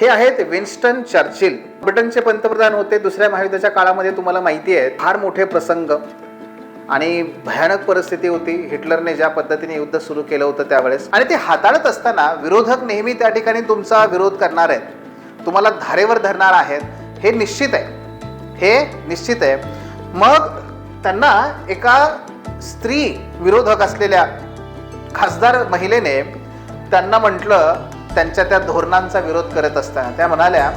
हे आहेत Winston Churchill. ब्रिटनचे पंतप्रधान होते. दुसऱ्या महायुद्धाच्या काळामध्ये तुम्हाला माहिती आहे फार मोठे प्रसंग आणि भयानक परिस्थिती होती. हिटलरने ज्या पद्धतीने युद्ध सुरू केलं होतं त्यावेळेस. आणि ते हाताळत असताना विरोधक नेहमी त्या ठिकाणी तुमचा विरोध करणार आहेत. तुम्हाला धारेवर धरणार आहेत. हे निश्चित आहे. हे निश्चित आहे. मग त्यांना एका स्त्री विरोधक असलेल्या खासदार महिलेने त्यांना म्हटलं त्यांच्या त्या धोरणांचा विरोध करत असताना त्या म्हणाल्या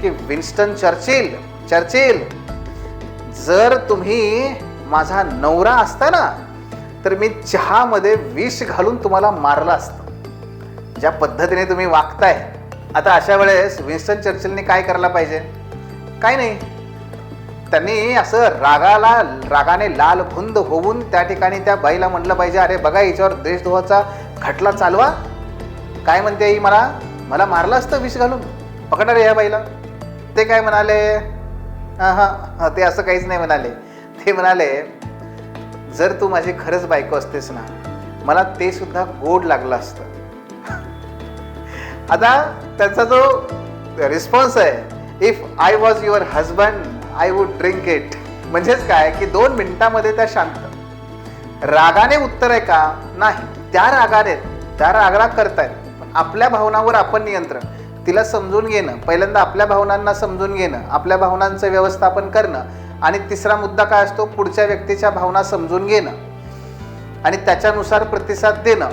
की विन्स्टन चर्चिल चर्चिल जर तुम्ही माझा नवरा असता ना तर मी चहामध्ये विष घालून तुम्हाला मारलं असतं. ज्या पद्धतीने तुम्ही वागताय आता अशा वेळेस विन्स्टन चर्चिलने काय करायला पाहिजे? काय नाही. त्यांनी असं रागाला रागाने लाल भुंद होऊन त्या ठिकाणी त्या बाईला म्हटलं पाहिजे अरे बघा याच्यावर देशद्रोहाचा खटला चालवा. काय म्हणते आई मला? मला मारलं असतं विष घालून. पकडणार ह्या बाईला. ते काय म्हणाले? हां हां ते असं काहीच नाही म्हणाले. ते म्हणाले जर तू माझी खरंच बायको असतेस ना मला ते सुद्धा गोड लागलं असतं. आता त्यांचा जो रिस्पॉन्स आहे if I was your husband I would drink it म्हणजेच काय? की दोन मिनिटामध्ये त्या शांत. रागाने उत्तर आहे का? नाही. त्या रागाने त्या रागाला करतायत. आपल्या भावनावर आपण नियंत्रण तिला समजून घेणं पहिल्यांदा आपल्या भावनांना समजून घेणं आपल्या भावनांचं व्यवस्थापन करणं आणि तिसरा मुद्दा काय असतो? पुढच्या व्यक्तीच्या भावना समजून घेणं आणि त्याच्यानुसार प्रतिसाद देणं.